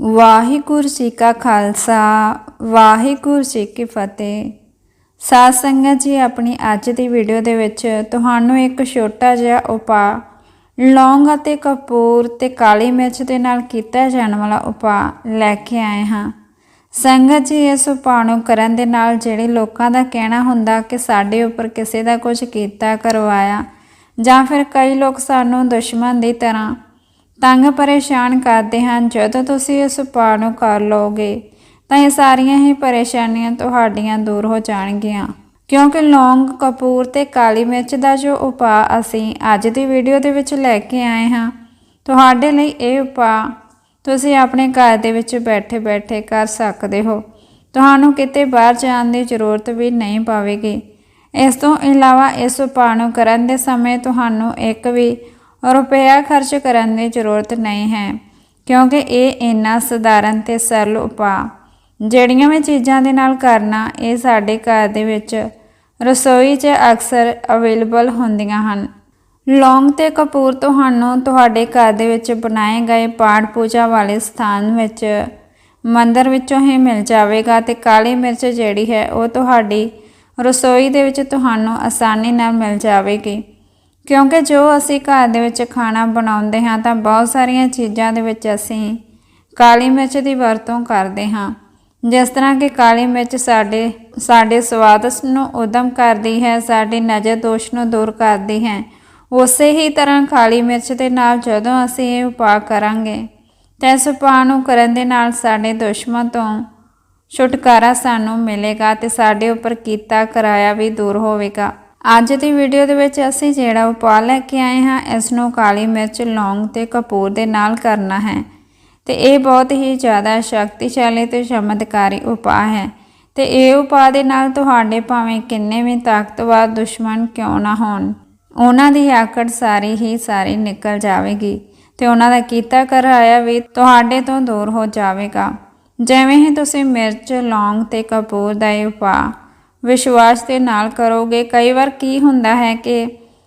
ਵਾਹਿਗੁਰੂ ਜੀ ਕਾ ਖਾਲਸਾ, ਵਾਹਿਗੁਰੂ ਜੀ ਕੀ ਫਤਿਹ। ਸਾਧ ਸੰਗਤ ਜੀ, ਆਪਣੀ ਅੱਜ ਦੀ ਵੀਡੀਓ ਦੇ ਵਿੱਚ ਤੁਹਾਨੂੰ ਇੱਕ ਛੋਟਾ ਜਿਹਾ ਉਪਾਅ, ਲੌਂਗ ਅਤੇ ਕਪੂਰ ਤੇ ਕਾਲੀ ਮਿਰਚ ਦੇ ਨਾਲ ਕੀਤਾ ਜਾਣ ਵਾਲਾ ਉਪਾਅ ਲੈ ਕੇ ਆਏ ਹਾਂ। ਸੰਗਤ ਜੀ, ਇਸ ਉਪਾਅ ਨੂੰ ਕਰਨ ਦੇ ਨਾਲ ਜਿਹੜੇ ਲੋਕਾਂ ਦਾ ਕਹਿਣਾ ਹੁੰਦਾ ਕਿ ਸਾਡੇ ਉੱਪਰ ਕਿਸੇ ਦਾ ਕੁਝ ਕੀਤਾ, ਕਰਵਾਇਆ ਜਾਂ ਫਿਰ ਕਈ ਲੋਕ ਸਾਨੂੰ ਦੁਸ਼ਮਣ ਦੀ ਤਰ੍ਹਾਂ ਤੰਗ ਪਰੇਸ਼ਾਨ ਕਰਦੇ ਹਨ। ਜਦੋਂ ਤੁਸੀਂ ਇਸ ਉਪਾਅ ਨੂੰ ਕਰ ਲਓਗੇ, ਤਾਂ ਇਹ ਸਾਰੀਆਂ ਹੀ ਪਰੇਸ਼ਾਨੀਆਂ ਤੁਹਾਡੀਆਂ ਦੂਰ ਹੋ ਜਾਣਗੀਆਂ। ਕਿਉਂਕਿ ਲੌਂਗ ਕਪੂਰ ਤੇ ਕਾਲੀ ਮਿਰਚ ਦਾ ਜੋ ਉਪਾਅ ਅਸੀਂ ਅੱਜ ਦੀ ਵੀਡੀਓ ਦੇ ਵਿੱਚ ਲੈ ਕੇ ਆਏ ਹਾਂ, ਤੁਹਾਡੇ ਲਈ ਇਹ ਉਪਾਅ ਤੁਸੀਂ ਆਪਣੇ ਘਰ ਦੇ ਵਿੱਚ ਬੈਠੇ-ਬੈਠੇ ਕਰ ਸਕਦੇ ਹੋ। ਤੁਹਾਨੂੰ ਕਿਤੇ ਬਾਹਰ ਜਾਣ ਦੀ ਜ਼ਰੂਰਤ ਵੀ ਨਹੀਂ ਪਵੇਗੀ। ਇਸ ਤੋਂ ਇਲਾਵਾ ਇਸ ਉਪਾਅ ਨੂੰ ਕਰਨ ਦੇ ਸਮੇਂ ਤੁਹਾਨੂੰ ਇੱਕ ਵੀ ਰੁਪਇਆ ਖਰਚ ਕਰਨ ਦੀ ਜ਼ਰੂਰਤ ਨਹੀਂ ਹੈ, ਕਿਉਂਕਿ ਇਹ ਇੰਨਾ ਸਧਾਰਨ ਤੇ ਸਰਲ ਉਪਾਅ। ਜਿਹੜੀਆਂ ਵੀ ਚੀਜ਼ਾਂ ਦੇ ਨਾਲ ਕਰਨਾ, ਇਹ ਸਾਡੇ ਘਰ ਦੇ ਵਿੱਚ ਰਸੋਈ 'ਚ ਅਕਸਰ ਅਵੇਲੇਬਲ ਹੁੰਦੀਆਂ ਹਨ। ਲੌਂਗ ਤੇ ਕਪੂਰ ਤੁਹਾਨੂੰ ਤੁਹਾਡੇ ਘਰ ਦੇ ਵਿੱਚ ਬਣਾਏ ਗਏ ਪਾਠ ਪੂਜਾ ਵਾਲੇ ਸਥਾਨ ਵਿੱਚ ਮੰਦਰ ਵਿੱਚੋਂ ਹੀ ਮਿਲ ਜਾਵੇਗਾ ਤੇ ਕਾਲੀ ਮਿਰਚ ਜਿਹੜੀ ਹੈ, ਉਹ ਤੁਹਾਡੀ ਰਸੋਈ ਦੇ ਵਿੱਚ ਤੁਹਾਨੂੰ ਆਸਾਨੀ ਨਾਲ ਮਿਲ ਜਾਵੇਗੀ। ਕਿਉਂਕਿ ਜੋ ਅਸੀਂ ਘਰ ਦੇ ਵਿੱਚ ਖਾਣਾ ਬਣਾਉਂਦੇ ਹਾਂ ਤਾਂ ਬਹੁਤ ਸਾਰੀਆਂ ਚੀਜ਼ਾਂ ਦੇ ਵਿੱਚ ਅਸੀਂ ਕਾਲੀ ਮਿਰਚ ਦੀ ਵਰਤੋਂ ਕਰਦੇ ਹਾਂ। ਜਿਸ ਤਰ੍ਹਾਂ ਕਿ ਕਾਲੀ ਮਿਰਚ ਸਾਡੇ ਸਾਡੇ ਸਵਾਦ ਨੂੰ ਉਦਮ ਕਰਦੀ ਹੈ, ਸਾਡੀ ਨਜ਼ਰ ਦੋਸ਼ ਨੂੰ ਦੂਰ ਕਰਦੀ ਹੈ। ਉਸੇ ਹੀ ਤਰ੍ਹਾਂ ਕਾਲੀ ਮਿਰਚ ਦੇ ਨਾਲ ਜਦੋਂ ਅਸੀਂ ਇਹ ਉਪਾਅ ਕਰਾਂਗੇ, ਤਾਂ ਇਸ ਉਪਾਅ ਨੂੰ ਕਰਨ ਦੇ ਨਾਲ ਸਾਡੇ ਦੁਸ਼ਮਣ ਤੋਂ ਛੁਟਕਾਰਾ ਸਾਨੂੰ ਮਿਲੇਗਾ ਤੇ ਸਾਡੇ ਉੱਪਰ ਕੀਤਾ ਕਰਾਇਆ ਵੀ ਦੂਰ ਹੋਵੇਗਾ। ਅੱਜ ਦੀ ਵੀਡੀਓ ਦੇ ਵਿੱਚ ਅਸੀਂ ਜਿਹੜਾ ਉਪਾਅ ਲੈ ਕੇ ਆਏ ਹਾਂ ਇਸ ਨੂੰ ਕਾਲੀ ਮਿਰਚ, ਲੌਂਗ ਤੇ ਕਪੂਰ ਦੇ ਨਾਲ ਕਰਨਾ ਹੈ। ਤੇ ਇਹ ਬਹੁਤ ਹੀ ਜ਼ਿਆਦਾ ਸ਼ਕਤੀਸ਼ਾਲੀ ਤੇ ਚਮਤਕਾਰੀ ਉਪਾਅ ਹੈ। ਤੇ ਇਹ ਉਪਾਅ ਦੇ ਨਾਲ ਤੁਹਾਡੇ ਭਾਵੇਂ ਕਿੰਨੇ ਵੀ ਤਾਕਤਵਰ ਦੁਸ਼ਮਣ ਕਿਉਂ ਨਾ ਹੋਣ, ਉਹਨਾਂ ਦੀ ਆਕੜ ਸਾਰੀ ਹੀ ਸਾਰੀ ਨਿਕਲ ਜਾਵੇਗੀ ਤੇ ਉਹਨਾਂ ਦਾ ਕੀਤਾ ਕਰਾਇਆ ਵੀ ਤੁਹਾਡੇ ਤੋਂ ਦੂਰ ਹੋ ਜਾਵੇਗਾ। ਜਿਵੇਂ ਹੀ ਤੁਸੀਂ ਮਿਰਚ, ਲੌਂਗ ਤੇ ਕਪੂਰ ਦਾ ਇਹ ਉਪਾਅ ਵਿਸ਼ਵਾਸ ਦੇ ਨਾਲ ਕਰੋਗੇ। ਕਈ ਵਾਰ ਕੀ ਹੁੰਦਾ ਹੈ ਕਿ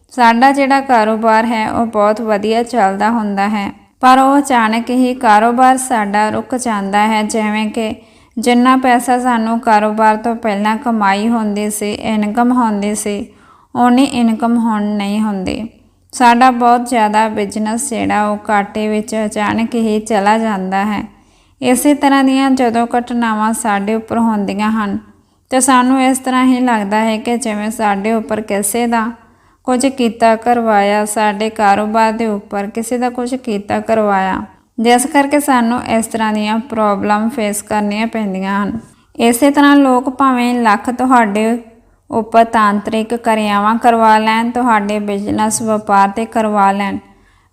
ਸਾਡਾ ਜਿਹੜਾ ਕਾਰੋਬਾਰ ਹੈ, ਉਹ ਬਹੁਤ ਵਧੀਆ ਚੱਲਦਾ ਹੁੰਦਾ ਹੈ। ਪਰ ਉਹ ਅਚਾਨਕ ਹੀ ਕਾਰੋਬਾਰ ਸਾਡਾ ਰੁਕ ਜਾਂਦਾ ਹੈ। ਜਿਵੇਂ ਕਿ ਜਿੰਨਾ ਪੈਸਾ ਸਾਨੂੰ ਕਾਰੋਬਾਰ ਤੋਂ ਪਹਿਲਾਂ ਕਮਾਈ ਹੁੰਦੀ ਸੀ, ਇਨਕਮ ਹੁੰਦੀ ਸੀ, ਓਨੀ ਇਨਕਮ ਹੁਣ ਨਹੀਂ ਹੁੰਦੀ। ਸਾਡਾ ਬਹੁਤ ਜ਼ਿਆਦਾ ਬਿਜ਼ਨਸ ਜਿਹੜਾ, ਉਹ ਘਾਟੇ ਵਿੱਚ ਅਚਾਨਕ ਹੀ ਚਲਾ ਜਾਂਦਾ ਹੈ। ਇਸੇ ਤਰ੍ਹਾਂ ਦੀਆਂ ਜਦੋਂ ਘਟਨਾਵਾਂ ਸਾਡੇ ਉੱਪਰ ਹੁੰਦੀਆਂ ਹਨ ਤੇ ਸਾਨੂੰ ਇਸ ਤਰ੍ਹਾਂ ਹੀ ਲੱਗਦਾ ਹੈ ਕਿ ਜਿਵੇਂ ਸਾਡੇ ਉੱਪਰ ਕਿਸੇ ਦਾ ਕੁਝ ਕੀਤਾ ਕਰਵਾਇਆ, ਸਾਡੇ ਕਾਰੋਬਾਰ ਦੇ ਉੱਪਰ ਕਿਸੇ ਦਾ ਕੁਝ ਕੀਤਾ ਕਰਵਾਇਆ, ਜਿਸ ਕਰਕੇ ਸਾਨੂੰ ਇਸ ਤਰ੍ਹਾਂ ਦੀਆਂ ਪ੍ਰੋਬਲਮ ਫੇਸ ਕਰਨੀਆਂ ਪੈਂਦੀਆਂ ਹਨ। ਇਸੇ ਤਰ੍ਹਾਂ ਲੋਕ ਭਾਵੇਂ ਲੱਖ ਤੁਹਾਡੇ ਉੱਪਰ ਤਾਂਤਰਿਕ ਕਿਰਿਆਵਾਂ ਕਰਵਾ ਲੈਣ, ਤੁਹਾਡੇ ਬਿਜ਼ਨਸ ਵਪਾਰ ਤੇ ਕਰਵਾ ਲੈਣ,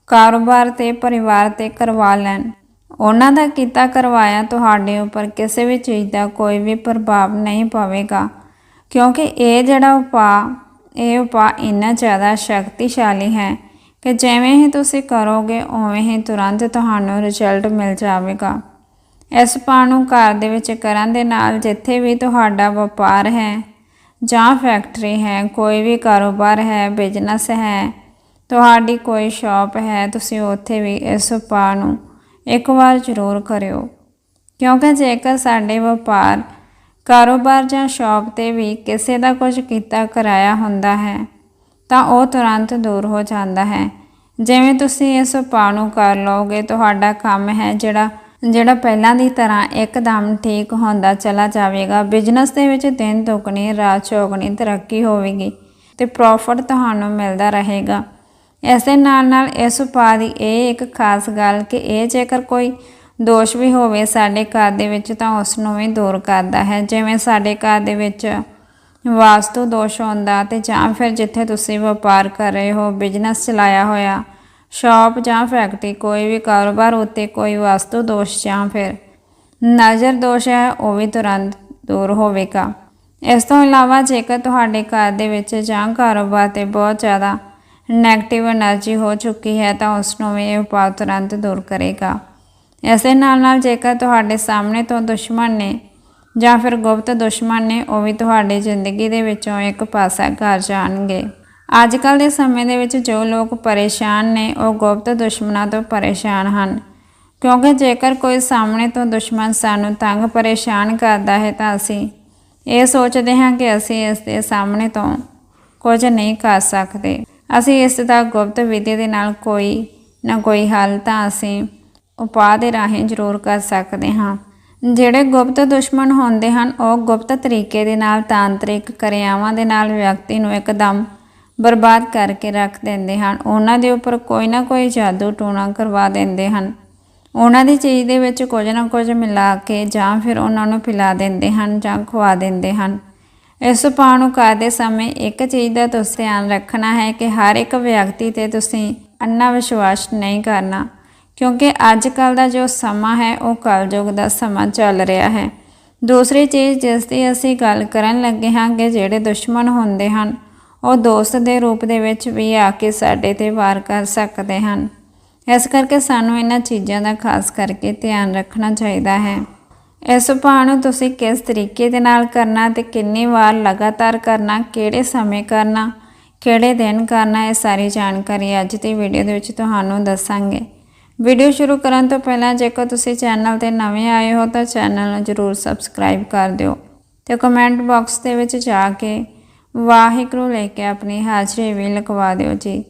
ਕਾਰੋਬਾਰ ਤੇ ਪਰਿਵਾਰ ਤੇ ਕਰਵਾ ਲੈਣ ਉਹਨਾਂ ਦਾ ਕੀਤਾ ਕਰਵਾਇਆ ਤੁਹਾਡੇ ਉੱਪਰ ਕਿਸੇ ਵੀ ਚੀਜ਼ ਦਾ ਕੋਈ ਵੀ ਪ੍ਰਭਾਵ ਨਹੀਂ ਪਵੇਗਾ, ਕਿਉਂਕਿ ਇਹ ਜਿਹੜਾ ਉਪਾਅ, ਇਹ ਉਪਾਅ ਇੰਨਾ ਜ਼ਿਆਦਾ ਸ਼ਕਤੀਸ਼ਾਲੀ ਹੈ ਕਿ ਜਿਵੇਂ ਹੀ ਤੁਸੀਂ ਕਰੋਗੇ, ਉਵੇਂ ਹੀ ਤੁਰੰਤ ਤੁਹਾਨੂੰ ਰਿਜ਼ਲਟ ਮਿਲ ਜਾਵੇਗਾ। ਇਸ ਉਪਾਅ ਨੂੰ ਘਰ ਦੇ ਵਿੱਚ ਕਰਨ ਦੇ ਨਾਲ ਜਿੱਥੇ ਵੀ ਤੁਹਾਡਾ ਵਪਾਰ ਹੈ ਜਾਂ ਫੈਕਟਰੀ ਹੈ, ਕੋਈ ਵੀ ਕਾਰੋਬਾਰ ਹੈ ਬਿਜ਼ਨਸ ਹੈ, ਤੁਹਾਡੀ ਕੋਈ ਸ਼ਾਪ ਹੈ, ਤੁਸੀਂ ਉੱਥੇ ਵੀ ਇਸ ਉਪਾਅ ਨੂੰ ਇੱਕ ਵਾਰ ਜ਼ਰੂਰ ਕਰਿਓ। ਕਿਉਂਕਿ ਜੇਕਰ ਸਾਡੇ ਵਪਾਰ, ਕਾਰੋਬਾਰ ਜਾਂ ਸ਼ਾਪ ਤੇ ਵੀ ਕਿਸੇ ਦਾ ਕੁਝ ਕੀਤਾ ਕਰਾਇਆ ਹੁੰਦਾ ਹੈ, ਤਾਂ ਉਹ ਤੁਰੰਤ ਦੂਰ ਹੋ ਜਾਂਦਾ ਹੈ। ਜਿਵੇਂ ਤੁਸੀਂ ਇਸ ਉਪਾਅ ਨੂੰ ਕਰ ਲਓਗੇ, ਤੁਹਾਡਾ ਕੰਮ ਹੈ ਜਿਹੜਾ ਜਿਹੜਾ ਪਹਿਲਾਂ ਦੀ ਤਰ੍ਹਾਂ ਇੱਕਦਮ ਠੀਕ ਹੁੰਦਾ ਚਲਾ ਜਾਵੇਗਾ। ਬਿਜ਼ਨਸ ਦੇ ਵਿੱਚ ਦਿਨ ਦੁੱਗਣੀ, ਰਾਤ ਚੌਗਣੀ ਤਰੱਕੀ ਹੋਵੇਗੀ ਤੇ ਪ੍ਰੋਫਿਟ ਤੁਹਾਨੂੰ ਮਿਲਦਾ ਰਹੇਗਾ। ਇਸ ਦੇ ਨਾਲ ਨਾਲ ਇਸ ਉਪਾਅ ਦੀ ਇਹ ਇੱਕ ਖਾਸ ਗੱਲ ਕਿ ਇਹ ਜੇਕਰ ਕੋਈ ਦੋਸ਼ ਵੀ ਹੋਵੇ ਸਾਡੇ ਘਰ ਦੇ ਵਿੱਚ ਤਾਂ ਉਸ ਨੂੰ ਵੀ ਦੂਰ ਕਰਦਾ ਹੈ। ਜਿਵੇਂ ਸਾਡੇ ਘਰ ਦੇ ਵਿੱਚ ਵਾਸਤੂ ਦੋਸ਼ ਹੁੰਦਾ ਤੇ ਜਾਂ ਫਿਰ ਜਿੱਥੇ ਤੁਸੀਂ ਵਪਾਰ ਕਰ ਰਹੇ ਹੋ ਬਿਜ਼ਨਸ ਚਲਾਇਆ ਹੋਇਆ ਸ਼ਾਪ ਜਾਂ ਫੈਕਟਰੀ ਕੋਈ ਵੀ ਕਾਰੋਬਾਰ ਉੱਤੇ ਕੋਈ ਵਾਸਤੂ ਦੋਸ਼ ਜਾਂ ਫਿਰ ਨਜ਼ਰ ਦੋਸ਼ ਹੈ, ਉਹ ਵੀ ਤੁਰੰਤ ਦੂਰ ਹੋਵੇਗਾ। ਇਸ ਤੋਂ ਇਲਾਵਾ ਜੇਕਰ ਤੁਹਾਡੇ ਘਰ ਦੇ ਵਿੱਚ ਜਾਂ ਕਾਰੋਬਾਰ ਤੇ ਬਹੁਤ ਜ਼ਿਆਦਾ ਨੈਗੇਟਿਵ એનર્ਜੀ ਹੋ ਚੁੱਕੀ ਹੈ ਤਾਂ ਉਸ ਨੂੰ ਵੀ ਇਹ ਉਪਾਅ ਤੁਰੰਤ ਦੂਰ ਕਰੇਗਾ। ਇਸੇ ਨਾਲ ਨਾਲ ਜੇਕਰ ਤੁਹਾਡੇ ਸਾਹਮਣੇ ਤੋਂ ਦੁਸ਼ਮਣ ਨੇ ਜਾਂ ਫਿਰ ਗੁਪਤ ਦੁਸ਼ਮਣ ਨੇ, ਉਹ ਵੀ ਤੁਹਾਡੀ ਜ਼ਿੰਦਗੀ ਦੇ ਵਿੱਚੋਂ ਇੱਕ ਪਾਸਾ ਘਰ ਜਾਣਗੇ। ਅੱਜ ਕੱਲ ਦੇ ਸਮੇਂ ਦੇ ਵਿੱਚ ਜੋ ਲੋਕ ਪਰੇਸ਼ਾਨ ਨੇ, ਉਹ ਗੁਪਤ ਦੁਸ਼ਮਣਾਂ ਤੋਂ ਪਰੇਸ਼ਾਨ ਹਨ। ਕਿਉਂਕਿ ਜੇਕਰ ਕੋਈ ਸਾਹਮਣੇ ਤੋਂ ਦੁਸ਼ਮਣ ਸਾਨੂੰ ਤੰਗ ਪਰੇਸ਼ਾਨ ਕਰਦਾ ਹੈ ਤਾਂ ਅਸੀਂ ਇਹ ਸੋਚਦੇ ਹਾਂ ਕਿ ਅਸੀਂ ਇਸ ਦੇ ਸਾਹਮਣੇ ਤੋਂ ਕੁਝ ਨਹੀਂ ਕਰ ਸਕਦੇ। ਅਸੀਂ ਇਸ ਦਾ ਗੁਪਤ ਵਿਧੀ ਦੇ ਨਾਲ ਕੋਈ ਨਾ ਕੋਈ ਹੱਲ ਤਾਂ ਅਸੀਂ ਉਪਾਅ ਦੇ ਰਾਹੀਂ ਜ਼ਰੂਰ ਕਰ ਸਕਦੇ ਹਾਂ। ਜਿਹੜੇ ਗੁਪਤ ਦੁਸ਼ਮਣ ਹੁੰਦੇ ਹਨ, ਉਹ ਗੁਪਤ ਤਰੀਕੇ ਦੇ ਨਾਲ ਤਾਂਤਰਿਕ ਕਿਰਿਆਵਾਂ ਦੇ ਨਾਲ ਵਿਅਕਤੀ ਨੂੰ ਇੱਕਦਮ ਬਰਬਾਦ ਕਰਕੇ ਰੱਖ ਦਿੰਦੇ ਹਨ। ਉਹਨਾਂ ਦੇ ਉੱਪਰ ਕੋਈ ਨਾ ਕੋਈ ਜਾਦੂ ਟੂਣਾ ਕਰਵਾ ਦਿੰਦੇ ਹਨ। ਉਹਨਾਂ ਦੀ ਚੀਜ਼ ਦੇ ਵਿੱਚ ਕੁਝ ਨਾ ਕੁਝ ਮਿਲਾ ਕੇ ਜਾਂ ਫਿਰ ਉਹਨਾਂ ਨੂੰ ਪਿਲਾ ਦਿੰਦੇ ਹਨ ਜਾਂ ਖਵਾ ਦਿੰਦੇ ਹਨ। ਇਸ ਉਪਾਅ ਨੂੰ ਕਰਦੇ ਸਮੇਂ ਇੱਕ ਚੀਜ਼ ਦਾ ਤੁਸੀਂ ਧਿਆਨ ਰੱਖਣਾ ਹੈ ਕਿ ਹਰ ਇੱਕ ਵਿਅਕਤੀ ਤੇ ਤੁਸੀਂ ਅੰਨਾ ਵਿਸ਼ਵਾਸ ਨਹੀਂ ਕਰਨਾ, ਕਿਉਂਕਿ ਅੱਜ ਕੱਲ ਦਾ ਜੋ ਸਮਾਂ ਹੈ, ਉਹ ਕਲਯੁਗ ਦਾ ਸਮਾਂ ਚੱਲ ਰਿਹਾ ਹੈ। ਦੂਸਰੀ ਚੀਜ਼ ਜਿਸ ਦੀ ਅਸੀਂ ਗੱਲ ਕਰਨ ਲੱਗੇ ਹਾਂ ਕਿ ਜਿਹੜੇ ਦੁਸ਼ਮਣ ਹੁੰਦੇ ਹਨ, ਉਹ ਦੋਸਤ ਦੇ ਰੂਪ ਦੇ ਵਿੱਚ ਵੀ ਆ ਕੇ ਸਾਡੇ ਤੇ ਵਾਰ ਕਰ ਸਕਦੇ ਹਨ। ਇਸ ਕਰਕੇ ਸਾਨੂੰ ਇਹਨਾਂ ਚੀਜ਼ਾਂ ਦਾ ਖਾਸ ਕਰਕੇ ਧਿਆਨ ਰੱਖਣਾ ਚਾਹੀਦਾ ਹੈ। ਇਸ ਉਪਾਅ ਨੂੰ ਤੁਸੀਂ ਕਿਸ ਤਰੀਕੇ ਦੇ ਨਾਲ ਕਰਨਾ ਤੇ ਕਿੰਨੀ ਵਾਰ ਲਗਾਤਾਰ ਕਰਨਾ, ਕਿਹੜੇ ਸਮੇਂ ਕਰਨਾ, ਕਿਹੜੇ ਦਿਨ ਕਰਨਾ, ਇਹ ਸਾਰੀ ਜਾਣਕਾਰੀ ਅੱਜ ਦੀ ਵੀਡੀਓ ਦੇ ਵਿੱਚ ਤੁਹਾਨੂੰ ਦੱਸਾਂਗੇ। ਵੀਡੀਓ ਸ਼ੁਰੂ ਕਰਨ ਤੋਂ ਪਹਿਲਾਂ ਜੇਕਰ ਤੁਸੀਂ ਚੈਨਲ ਤੇ ਨਵੇਂ ਆਏ ਹੋ ਤਾਂ ਚੈਨਲ ਨੂੰ ਜਰੂਰ ਸਬਸਕ੍ਰਾਈਬ ਕਰ ਦਿਓ ਤੇ ਕਮੈਂਟ ਬਾਕਸ ਦੇ ਵਿੱਚ ਜਾ ਕੇ ਵਾਹਿਗੁਰੂ ਲੈ ਕੇ ਆਪਣੀ ਹਾਜ਼ਰੀ ਵੀ ਲਿਖਵਾ ਦਿਓ ਜੀ।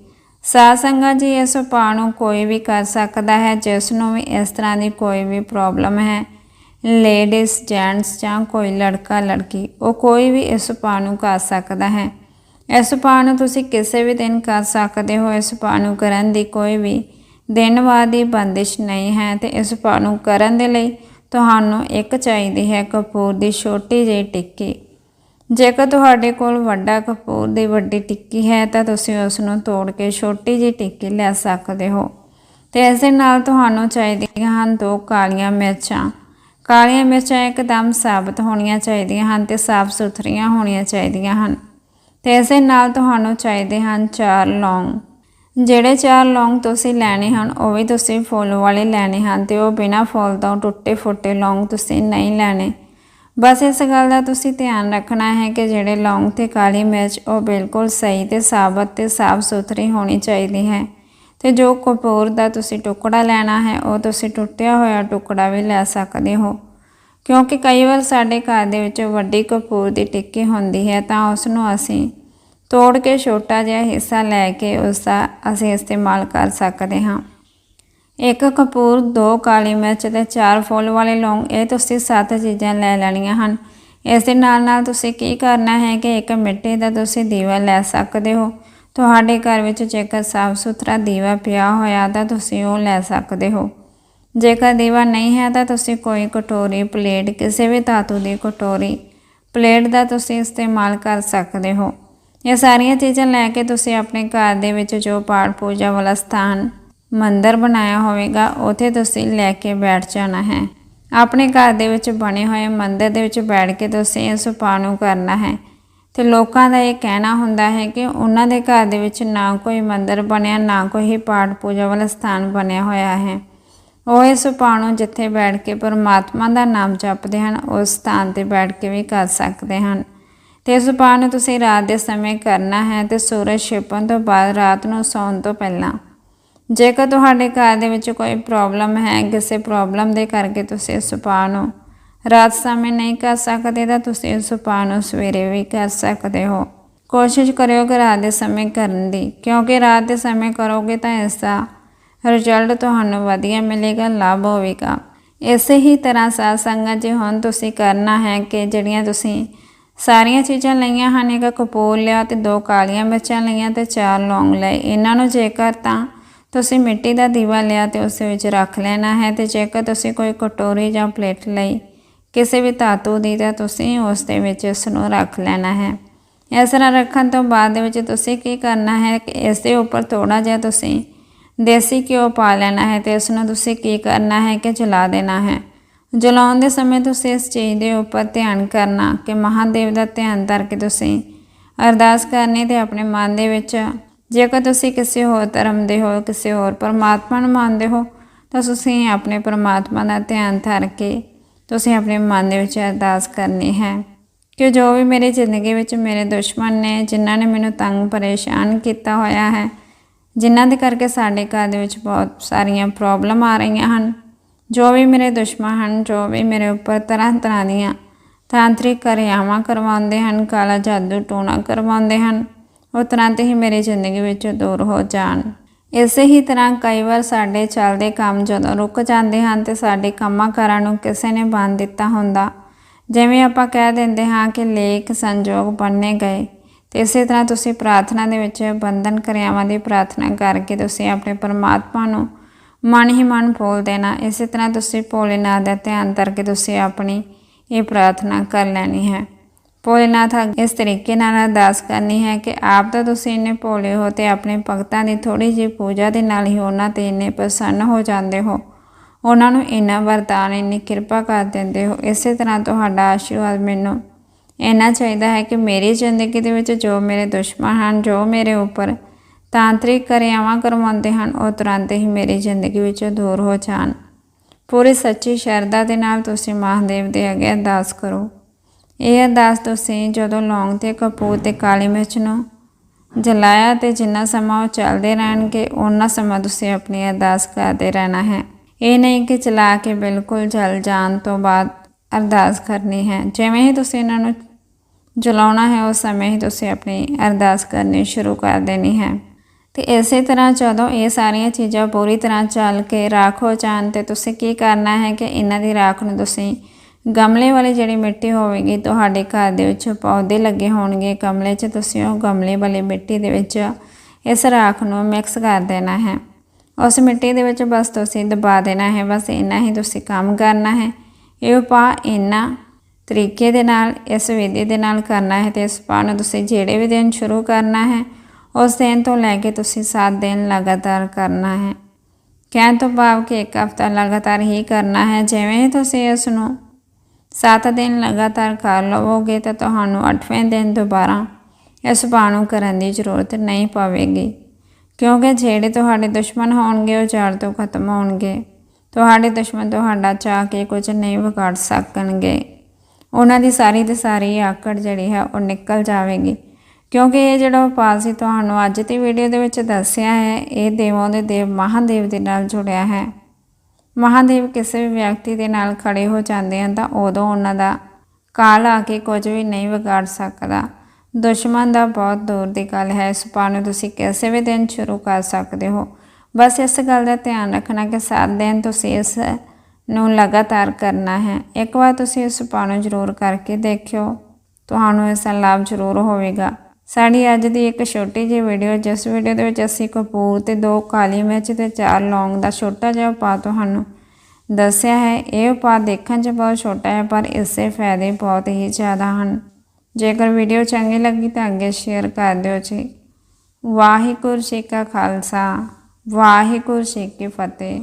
ਸਾਧ ਸੰਗਤ ਜੀ, ਇਸ ਉਪਾਅ ਨੂੰ ਕੋਈ ਵੀ ਕਰ ਸਕਦਾ ਹੈ, ਜਿਸ ਨੂੰ ਵੀ ਇਸ ਤਰ੍ਹਾਂ ਦੀ ਕੋਈ ਵੀ ਪ੍ਰੋਬਲਮ ਹੈ ਲੇਡੀਜ਼, ਜੈਂਟਸ ਜਾਂ ਕੋਈ ਲੜਕਾ, ਲੜਕੀ, ਉਹ ਕੋਈ ਵੀ ਇਸ ਉਪਾਅ ਨੂੰ ਕਰ ਸਕਦਾ ਹੈ। ਇਸ ਉਪਾਅ ਨੂੰ ਤੁਸੀਂ ਕਿਸੇ ਵੀ ਦਿਨ ਕਰ ਸਕਦੇ ਹੋ। ਇਸ ਉਪਾਅ ਨੂੰ ਕਰਨ ਦੀ ਕੋਈ ਵੀ ਦਿਨ ਵਾਰ ਦੀ ਬੰਦਿਸ਼ ਨਹੀਂ ਹੈ ਤੇ ਇਸ ਉਪਾਅ ਨੂੰ ਕਰਨ ਦੇ ਲਈ ਤੁਹਾਨੂੰ ਇੱਕ ਚਾਹੀਦੀ ਹੈ ਕਪੂਰ ਦੀ ਛੋਟੀ ਜਿਹੀ ਟਿੱਕੀ। ਜੇਕਰ ਤੁਹਾਡੇ ਕੋਲ ਵੱਡਾ ਕਪੂਰ ਦੀ ਵੱਡੀ ਟਿੱਕੀ ਹੈ ਤਾਂ ਤੁਸੀਂ ਉਸ ਨੂੰ ਤੋੜ ਕੇ ਛੋਟੀ ਜਿਹੀ ਟਿੱਕੀ ਲੈ ਸਕਦੇ ਹੋ। ਤੇ ਇਸ ਦੇ ਨਾਲ ਤੁਹਾਨੂੰ ਚਾਹੀਦੀਆਂ ਹਨ ਦੋ ਕਾਲੀਆਂ ਮਿਰਚਾਂ। ਕਾਲੀਆਂ ਮਿਰਚਾਂ ਇੱਕਦਮ ਸਾਬਤ ਹੋਣੀਆਂ ਚਾਹੀਦੀਆਂ ਹਨ ਤੇ ਸਾਫ਼ ਸੁਥਰੀਆਂ ਹੋਣੀਆਂ ਚਾਹੀਦੀਆਂ ਹਨ। ਤੇ ਇਸ ਦੇ ਨਾਲ ਤੁਹਾਨੂੰ ਚਾਹੀਦੇ ਹਨ ਚਾਰ ਲੌਂਗ। ਜਿਹੜੇ ਚਾਰ ਲੌਂਗ ਤੁਸੀਂ ਲੈਣੇ ਹਨ, ਉਹ ਵੀ ਤੁਸੀਂ ਫੁੱਲ ਵਾਲੇ ਲੈਣੇ ਹਨ ਤੇ ਉਹ ਬਿਨਾਂ ਫੁੱਲ ਤੋਂ ਟੁੱਟੇ ਫੁੱਟੇ ਲੌਂਗ ਤੁਸੀਂ ਨਹੀਂ ਲੈਣੇ। ਬਸ ਇਸ ਗੱਲ ਦਾ ਤੁਸੀਂ ਧਿਆਨ ਰੱਖਣਾ ਹੈ ਕਿ ਜਿਹੜੇ ਲੌਂਗ ਤੇ ਕਾਲੀ ਮਿਰਚ ਉਹ ਬਿਲਕੁਲ ਸਹੀ ਤੇ ਸਾਬਤ ਤੇ ਸਾਫ਼ ਸੁਥਰੀ ਹੋਣੀ ਚਾਹੀਦੀ ਹੈ। ਤੇ ਜੋ ਕਪੂਰ ਦਾ ਤੁਸੀਂ ਟੁਕੜਾ ਲੈਣਾ ਹੈ, ਉਹ ਤੁਸੀਂ ਟੁੱਟਿਆ ਹੋਇਆ ਟੁਕੜਾ ਵੀ ਲੈ ਸਕਦੇ ਹੋ। ਕਿਉਂਕਿ ਕਈ ਵਾਰ ਸਾਡੇ ਘਰ ਦੇ ਵਿੱਚ ਵੱਡੀ ਕਪੂਰ ਦੀ ਟਿੱਕੀ ਹੁੰਦੀ ਹੈ, ਤਾਂ ਉਸ ਨੂੰ ਅਸੀਂ ਤੋੜ ਕੇ ਛੋਟਾ ਜਿਹਾ ਹਿੱਸਾ ਲੈ ਕੇ ਉਸ ਦਾ ਅਸੀਂ ਇਸਤੇਮਾਲ ਕਰ ਸਕਦੇ ਹਾਂ। ਇੱਕ ਕਪੂਰ, ਦੋ ਕਾਲੀ ਮਿਰਚ ਤੇ ਚਾਰ ਫੁੱਲ ਵਾਲੇ ਲੌਂਗ, ਇਹ ਤੁਸੀਂ ਸੱਤ ਚੀਜ਼ਾਂ ਲੈ ਲੈਣੀਆਂ ਹਨ। ਇਸ ਦੇ ਨਾਲ ਨਾਲ ਤੁਸੀਂ ਕੀ ਕਰਨਾ ਹੈ ਕਿ ਇੱਕ ਮਿੱਟੀ ਦਾ ਤੁਸੀਂ ਦੀਵਾ ਲੈ ਸਕਦੇ ਹੋ। ਤੁਹਾਡੇ ਘਰ ਵਿੱਚ ਜੇਕਰ ਸਾਫ਼ ਸੁਥਰਾ ਦੀਵਾ ਪਿਆ ਹੋਇਆ ਤਾਂ ਤੁਸੀਂ ਉਹ ਲੈ ਸਕਦੇ ਹੋ। ਜੇਕਰ ਦੀਵਾ ਨਹੀਂ ਹੈ ਤਾਂ ਤੁਸੀਂ ਕੋਈ ਕਟੋਰੀ, ਪਲੇਟ, ਕਿਸੇ ਵੀ ਧਾਤੂ ਦੀ ਕਟੋਰੀ, ਪਲੇਟ ਦਾ ਤੁਸੀਂ ਇਸਤੇਮਾਲ ਕਰ ਸਕਦੇ ਹੋ। ਇਹ ਸਾਰੀਆਂ ਚੀਜ਼ਾਂ ਲੈ ਕੇ ਤੁਸੀਂ ਆਪਣੇ ਘਰ ਦੇ ਵਿੱਚ ਜੋ ਪਾਠ ਪੂਜਾ ਵਾਲਾ ਸਥਾਨ, ਮੰਦਰ ਬਣਾਇਆ ਹੋਵੇਗਾ, ਉਥੇ ਤੁਸੀਂ ਲੈ ਕੇ ਬੈਠ ਜਾਣਾ ਹੈ। ਆਪਣੇ ਘਰ ਦੇ ਵਿੱਚ ਬਣੇ ਹੋਏ ਮੰਦਰ ਦੇ ਵਿੱਚ ਬੈਠ ਕੇ ਤੁਸੀਂ ਇਸ ਉਪਾਅ ਨੂੰ ਕਰਨਾ ਹੈ। ਤੇ ਲੋਕਾਂ ਦਾ ਇਹ ਕਹਿਣਾ ਹੁੰਦਾ ਹੈ ਕਿ ਉਹਨਾਂ ਦੇ ਘਰ ਦੇ ਵਿੱਚ ਨਾ ਕੋਈ ਮੰਦਰ ਬਣਿਆ, ਨਾ ਕੋਈ ਪਾਠ ਪੂਜਾ ਵਾਲਾ ਸਥਾਨ ਬਣਿਆ ਹੋਇਆ ਹੈ। ਉਹ ਇਸ ਉਪਾਅ ਨੂੰ ਜਿੱਥੇ ਬੈਠ ਕੇ ਪਰਮਾਤਮਾ ਦਾ ਨਾਮ ਜਪਦੇ ਹਨ, ਉਸ ਸਥਾਨ ਤੇ ਬੈਠ ਕੇ ਵੀ ਕਰ ਸਕਦੇ ਹਨ। ਤੇ ਇਸ ਉਪਾਅ ਨੂੰ ਤੁਸੀਂ ਰਾਤ ਦੇ ਸਮੇਂ ਕਰਨਾ ਹੈ ਤੇ ਸੂਰਜ ਛਿਪਣ ਤੋਂ ਬਾਅਦ ਰਾਤ ਨੂੰ ਸੌਣ ਤੋਂ ਪਹਿਲਾਂ। ਜੇਕਰ ਤੁਹਾਡੇ ਘਰ ਦੇ ਵਿੱਚ ਕੋਈ ਪ੍ਰੋਬਲਮ ਹੈ, ਕਿਸੇ ਪ੍ਰੋਬਲਮ ਦੇ ਕਰਕੇ ਤੁਸੀਂ ਇਸ ਉਪਾਅ ਨੂੰ ਰਾਤ ਸਮੇਂ ਨਹੀਂ ਕਰ ਸਕਦੇ ਤਾਂ ਤੁਸੀਂ ਇਸ ਉਪਾਅ ਨੂੰ ਸਵੇਰੇ ਵੀ ਕਰ ਸਕਦੇ ਹੋ। ਕੋਸ਼ਿਸ਼ ਕਰਿਓ ਕਿ ਰਾਤ ਦੇ ਸਮੇਂ ਕਰਨ ਦੀ। ਕਿਉਂਕਿ ਰਾਤ ਦੇ ਸਮੇਂ ਕਰੋਗੇ ਤਾਂ ਇਸ ਦਾ ਰਿਜ਼ਲਟ ਤੁਹਾਨੂੰ ਵਧੀਆ ਮਿਲੇਗਾ, ਲਾਭ ਹੋਵੇਗਾ। ਇਸੇ ਹੀ ਤਰ੍ਹਾਂ ਸਾਧ ਸੰਗਤ ਜੀ, ਹੁਣ ਤੁਸੀਂ ਕਰਨਾ ਹੈ ਕਿ ਜਿਹੜੀਆਂ ਤੁਸੀਂ ਸਾਰੀਆਂ ਚੀਜ਼ਾਂ ਲਈਆਂ ਹਨ, ਇੱਕ ਕਪੂਰ ਲਿਆ ਤੇ ਦੋ ਕਾਲੀਆਂ ਮਿਰਚਾਂ ਲਈਆਂ ਤੇ ਚਾਰ ਲੌਂਗ ਲਏ। ਇਹਨਾਂ ਨੂੰ ਜੇਕਰ ਤਾਂ ਤੁਸੀਂ ਮਿੱਟੀ ਦਾ ਦੀਵਾ ਲਿਆ ਤੇ ਉਸ ਵਿੱਚ ਰੱਖ ਲੈਣਾ ਹੈ ਤੇ ਜੇਕਰ ਤੁਸੀਂ ਕੋਈ ਕਟੋਰੀ ਜਾਂ ਪਲੇਟ ਲਈ ਕਿਸੇ ਵੀ ਧਾਤੂ ਦੀ ਤਾਂ ਤੁਸੀਂ ਉਸ ਦੇ ਵਿੱਚ ਇਸ ਨੂੰ ਰੱਖ ਲੈਣਾ ਹੈ। ਇਸ ਤਰ੍ਹਾਂ ਰੱਖਣ ਤੋਂ ਬਾਅਦ ਦੇ ਵਿੱਚ ਤੁਸੀਂ ਕੀ ਕਰਨਾ ਹੈ ਕਿ ਇਸ ਦੇ ਉੱਪਰ ਥੋੜਾ ਜਿਹਾ ਤੁਸੀਂ ਦੇਸੀ ਘਿਓ ਪਾ ਲੈਣਾ ਹੈ ਤੇ ਇਸ ਨੂੰ ਤੁਸੀਂ ਕੀ ਕਰਨਾ ਹੈ ਕਿ ਜਲਾ ਦੇਣਾ ਹੈ। ਜਲਾਉਣ ਦੇ ਸਮੇਂ ਤੁਸੀਂ ਇਸ ਚੀਜ਼ ਦੇ ਉੱਪਰ ਧਿਆਨ ਕਰਨਾ ਕਿ ਮਹਾਦੇਵ ਦਾ ਧਿਆਨ ਕਰਕੇ ਤੁਸੀਂ ਅਰਦਾਸ ਕਰਨੀ ਤੇ ਆਪਣੇ ਮਨ ਦੇ ਵਿੱਚ ਜੇਕਰ ਤੁਸੀਂ ਕਿਸੇ ਹੋਰ ਧਰਮ ਦੇ ਹੋ, ਕਿਸੇ ਹੋਰ ਪਰਮਾਤਮਾ ਨੂੰ ਮੰਨਦੇ ਹੋ, ਤਾਂ ਤੁਸੀਂ ਆਪਣੇ ਪਰਮਾਤਮਾ ਦਾ ਧਿਆਨ ਧਰ ਕੇ ਤੁਸੀਂ ਆਪਣੇ ਮਨ ਦੇ ਵਿੱਚ ਅਰਦਾਸ ਕਰਨੀ ਹੈ ਕਿ ਜੋ ਵੀ ਮੇਰੀ ਜ਼ਿੰਦਗੀ ਵਿੱਚ ਮੇਰੇ ਦੁਸ਼ਮਣ ਨੇ, ਜਿਨ੍ਹਾਂ ਨੇ ਮੈਨੂੰ ਤੰਗ ਪਰੇਸ਼ਾਨ ਕੀਤਾ ਹੋਇਆ ਹੈ, ਜਿਨ੍ਹਾਂ ਦੇ ਕਰਕੇ ਸਾਡੇ ਘਰ ਦੇ ਵਿੱਚ ਬਹੁਤ ਸਾਰੀਆਂ ਪ੍ਰੋਬਲਮ ਆ ਰਹੀਆਂ ਹਨ, ਜੋ ਵੀ ਮੇਰੇ ਦੁਸ਼ਮਣ ਹਨ, ਜੋ ਵੀ ਮੇਰੇ ਉੱਪਰ ਤਰ੍ਹਾਂ ਤਰ੍ਹਾਂ ਦੀਆਂ ਤਾਂਤਰਿਕ ਕਿਰਿਆਵਾਂ ਕਰਵਾਉਂਦੇ ਹਨ, ਕਾਲਾ ਜਾਦੂ ਟੋਣਾ ਕਰਵਾਉਂਦੇ ਹਨ, ਉਹ ਤੁਰੰਤ ਹੀ ਮੇਰੀ ਜ਼ਿੰਦਗੀ ਵਿੱਚ ਦੂਰ ਹੋ ਜਾਣ। ਇਸੇ ਹੀ ਤਰ੍ਹਾਂ ਕਈ ਵਾਰ ਸਾਡੇ ਚੱਲਦੇ ਕੰਮ ਜਦੋਂ ਰੁਕ ਜਾਂਦੇ ਹਨ ਤੇ ਸਾਡੇ ਕੰਮਾਂ ਕਾਰਾਂ ਨੂੰ ਕਿਸੇ ਨੇ ਬੰਨ ਦਿੱਤਾ ਹੁੰਦਾ। ਜਿਵੇਂ ਆਪਾਂ ਕਹਿ ਦਿੰਦੇ ਹਾਂ ਕਿ ਲੇਖ ਸੰਜੋਗ ਬੰਨੇ ਗਏ। ਤੇ ਇਸੇ ਤਰ੍ਹਾਂ ਤੁਸੀਂ ਪ੍ਰਾਰਥਨਾ ਦੇ ਵਿੱਚ ਬੰਧਨ ਕਿਰਿਆਵਾਂ ਦੀ ਪ੍ਰਾਰਥਨਾ ਕਰਕੇ ਤੁਸੀਂ ਆਪਣੇ ਪਰਮਾਤਮਾ ਨੂੰ ਮਨ ਹੀ ਮਨ ਬੋਲ ਦੇਣਾ। ਇਸੇ ਤਰ੍ਹਾਂ ਤੁਸੀਂ ਭੋਲੇਨਾਥ ਦਾ ਧਿਆਨ ਕਰਕੇ ਤੁਸੀਂ ਆਪਣੀ ਇਹ ਪ੍ਰਾਰਥਨਾ ਕਰ ਲੈਣੀ ਹੈ। ਭੋਲੇਨਾਥ ਅੱਗੇ ਇਸ ਤਰੀਕੇ ਨਾਲ ਅਰਦਾਸ ਕਰਨੀ ਹੈ ਕਿ ਆਪ ਤਾਂ ਤੁਸੀਂ ਇੰਨੇ ਭੋਲੇ ਹੋ ਤੇ ਆਪਣੇ ਭਗਤਾਂ ਦੀ ਥੋੜੀ ਜਿਹੀ ਪੂਜਾ ਦੇ ਨਾਲ ਹੀ ਉਹਨਾਂ ਤੇ ਇੰਨੇ ਪ੍ਰਸੰਨ ਹੋ ਜਾਂਦੇ ਹੋ। ਉਹਨਾਂ ਨੂੰ ਇੰਨਾ ਵਰਦਾਨ, ਇੰਨੀ ਕਿਰਪਾ ਕਰ ਦਿੰਦੇ ਹੋ। ਇਸੇ ਤਰ੍ਹਾਂ ਤੁਹਾਡਾ ਆਸ਼ੀਰਵਾਦ ਮੈਨੂੰ ਇੰਨਾ ਚਾਹੀਦਾ ਹੈ ਕਿ ਮੇਰੀ ਜ਼ਿੰਦਗੀ ਦੇ ਵਿੱਚ ਜੋ ਮੇਰੇ ਦੁਸ਼ਮਣ ਹਨ, ਜੋ ਮੇਰੇ ਉੱਪਰ ਤਾਂਤਰਿਕ ਕਿਰਿਆਵਾਂ ਕਰਵਾਉਂਦੇ ਹਨ, ਉਹ ਤੁਰੰਤ ਹੀ ਮੇਰੀ ਜ਼ਿੰਦਗੀ ਵਿੱਚੋਂ ਦੂਰ ਹੋ ਜਾਣ। ਪੂਰੀ ਸੱਚੀ ਸ਼ਰਧਾ ਦੇ ਨਾਲ ਤੁਸੀਂ ਮਹਾਦੇਵ ਦੇ ਅੱਗੇ ਅਰਦਾਸ ਕਰੋ। ਇਹ ਅਰਦਾਸ ਤੁਸੀਂ ਜਦੋਂ ਲੌਂਗ ਤੇ ਕਪੂਰ ਤੇ ਕਾਲੀ ਮਿਰਚ ਨੂੰ ਜਲਾਇਆ ਤੇ ਜਿੰਨਾ ਸਮਾਂ ਉਹ ਚੱਲਦੇ ਰਹਿਣਗੇ ਉਹਨਾਂ ਸਮਾਂ ਤੁਸੀਂ ਆਪਣੀ ਅਰਦਾਸ ਕਰਦੇ ਰਹਿਣਾ ਹੈ। ਇਹ ਨਹੀਂ ਕਿ ਚਲਾ ਕੇ ਬਿਲਕੁਲ ਜਲ ਜਾਣ ਤੋਂ ਬਾਅਦ ਅਰਦਾਸ ਕਰਨੀ ਹੈ। ਜਿਵੇਂ ਹੀ ਤੁਸੀਂ ਇਹਨਾਂ ਨੂੰ ਜਲਾਉਣਾ ਹੈ, ਉਸ ਸਮੇਂ ਹੀ ਤੁਸੀਂ ਆਪਣੀ ਅਰਦਾਸ ਕਰਨੀ ਸ਼ੁਰੂ ਕਰ ਦੇਣੀ ਹੈ। ਤੇ ਇਸੇ ਤਰ੍ਹਾਂ ਜਦੋਂ ਇਹ ਸਾਰੀਆਂ ਚੀਜ਼ਾਂ ਪੂਰੀ ਤਰ੍ਹਾਂ ਚੱਲ ਕੇ ਰਾਖ ਹੋ ਜਾਣ ਤੇ ਤੁਸੀਂ ਕੀ ਕਰਨਾ ਹੈ ਕਿ ਇਹਨਾਂ ਦੀ ਰਾਖ ਨੂੰ ਤੁਸੀਂ ਗਮਲੇ ਵਾਲੀ ਜਿਹੜੀ ਮਿੱਟੀ ਹੋਵੇਗੀ, ਤੁਹਾਡੇ ਘਰ ਦੇ ਵਿੱਚ ਪੌਦੇ ਲੱਗੇ ਹੋਣਗੇ। ਗਮਲੇ 'ਚ ਤੁਸੀਂ ਉਹ ਗਮਲੇ ਵਾਲੀ ਮਿੱਟੀ ਦੇ ਵਿੱਚ ਇਸ ਰਾਖ ਨੂੰ ਮਿਕਸ ਕਰ ਦੇਣਾ ਹੈ। ਉਸ ਮਿੱਟੀ ਦੇ ਵਿੱਚ ਬਸ ਤੁਸੀਂ ਦਬਾ ਦੇਣਾ ਹੈ। ਬਸ ਇੰਨਾ ਹੀ ਤੁਸੀਂ ਕੰਮ ਕਰਨਾ ਹੈ। ਇਹ ਉਪਾਅ ਇੰਨਾ ਤਰੀਕੇ ਦੇ ਨਾਲ, ਇਸ ਵਿਧੀ ਦੇ ਨਾਲ ਕਰਨਾ ਹੈ ਤੇ ਇਸ ਉਪਾਅ ਨੂੰ ਤੁਸੀਂ ਜਿਹੜੇ ਵੀ ਦਿਨ ਸ਼ੁਰੂ ਕਰਨਾ ਹੈ, ਉਸ ਦਿਨ ਤੋਂ ਲੈ ਕੇ ਤੁਸੀਂ 7 ਦਿਨ ਲਗਾਤਾਰ ਕਰਨਾ ਹੈ। ਕਹਿਣ ਤੋਂ ਭਾਵ ਕਿ ਇੱਕ ਹਫ਼ਤਾ ਲਗਾਤਾਰ ਹੀ ਕਰਨਾ ਹੈ। ਜਿਵੇਂ ਹੀ ਤੁਸੀਂ ਇਸ ਨੂੰ 7 ਦਿਨ ਲਗਾਤਾਰ ਕਰ ਲਵੋਗੇ ਤਾਂ ਤੁਹਾਨੂੰ 8ਵੇਂ ਦਿਨ ਦੁਬਾਰਾ ਇਸ ਉਪਾਅ ਨੂੰ ਕਰਨ ਦੀ ਜ਼ਰੂਰਤ ਨਹੀਂ ਪਵੇਗੀ। ਕਿਉਂਕਿ ਜਿਹੜੇ ਤੁਹਾਡੇ ਦੁਸ਼ਮਣ ਹੋਣਗੇ, ਉਹ ਜੜ ਤੋਂ ਖਤਮ ਹੋਣਗੇ। ਤੁਹਾਡੇ ਦੁਸ਼ਮਣ ਤੁਹਾਡਾ ਚਾਹ ਕੇ ਕੁਝ ਨਹੀਂ ਵਿਗਾੜ ਸਕਣਗੇ। ਉਹਨਾਂ ਦੀ ਸਾਰੀ ਦੀ ਸਾਰੀ ਆਕੜ ਜਿਹੜੀ ਹੈ, ਉਹ ਨਿਕਲ ਜਾਵੇਗੀ। ਕਿਉਂਕਿ ਇਹ ਜਿਹੜਾ ਉਪਾਅ ਸੀ ਤੁਹਾਨੂੰ ਅੱਜ ਦੀ ਵੀਡੀਓ ਦੇ ਵਿੱਚ ਦੱਸਿਆ ਹੈ, ਇਹ ਦੇਵਾਂ ਦੇ ਦੇਵ ਮਹਾਦੇਵ ਦੇ ਨਾਲ ਜੁੜਿਆ ਹੈ। ਮਹਾਦੇਵ ਕਿਸੇ ਵੀ ਵਿਅਕਤੀ ਦੇ ਨਾਲ ਖੜੇ ਹੋ ਜਾਂਦੇ ਹਨ ਤਾਂ ਉਦੋਂ ਉਹਨਾਂ ਦਾ ਕਾਲ ਆ ਕੇ ਕੁਝ ਵੀ ਨਹੀਂ ਵਿਗਾੜ ਸਕਦਾ। ਦੁਸ਼ਮਣ ਦਾ ਬਹੁਤ ਦੂਰ ਦੀ ਗੱਲ ਹੈ। ਇਸ ਉਪਾਅ ਨੂੰ ਤੁਸੀਂ ਕਿਸੇ ਵੀ ਦਿਨ ਸ਼ੁਰੂ ਕਰ ਸਕਦੇ ਹੋ। ਬਸ ਇਸ ਗੱਲ ਦਾ ਧਿਆਨ ਰੱਖਣਾ ਕਿ 7 ਦਿਨ ਤੁਸੀਂ ਇਸ ਨੂੰ ਲਗਾਤਾਰ ਕਰਨਾ ਹੈ। ਇੱਕ ਵਾਰ ਤੁਸੀਂ ਇਸ ਉਪਾਅ ਨੂੰ ਜ਼ਰੂਰ ਕਰਕੇ ਦੇਖਿਓ। ਤੁਹਾਨੂੰ ਇਸ ਦਾ ਲਾਭ ਜ਼ਰੂਰ ਹੋਵੇਗਾ। ਸਾਡੀ ਅੱਜ ਦੀ ਇੱਕ ਛੋਟੀ ਜਿਹੀ ਵੀਡੀਓ ਜਿਸ ਵੀਡੀਓ ਦੇ ਵਿੱਚ ਅਸੀਂ ਕਪੂਰ ਤੇ ਦੋ ਕਾਲੀ ਮਿਰਚ ਤੇ ਚਾਰ ਲੌਂਗ ਦਾ ਛੋਟਾ ਜਿਹਾ ਉਪਾਅ ਤੁਹਾਨੂੰ ਦੱਸਿਆ ਹੈ। ਇਹ ਉਪਾਅ ਦੇਖਣ 'ਚ ਬਹੁਤ ਛੋਟਾ ਹੈ, ਪਰ ਇਸ ਦੇ ਫਾਇਦੇ ਬਹੁਤ ਹੀ ਜ਼ਿਆਦਾ ਹਨ। ਜੇਕਰ ਵੀਡੀਓ ਚੰਗੀ ਲੱਗੀ ਤਾਂ ਅੱਗੇ ਸ਼ੇਅਰ ਕਰ ਦਿਓ ਜੀ। ਵਾਹਿਗੁਰੂ ਜੀ ਕਾ ਖਾਲਸਾ, ਵਾਹਿਗੁਰੂ ਜੀ ਕੀ ਫਤਿਹ।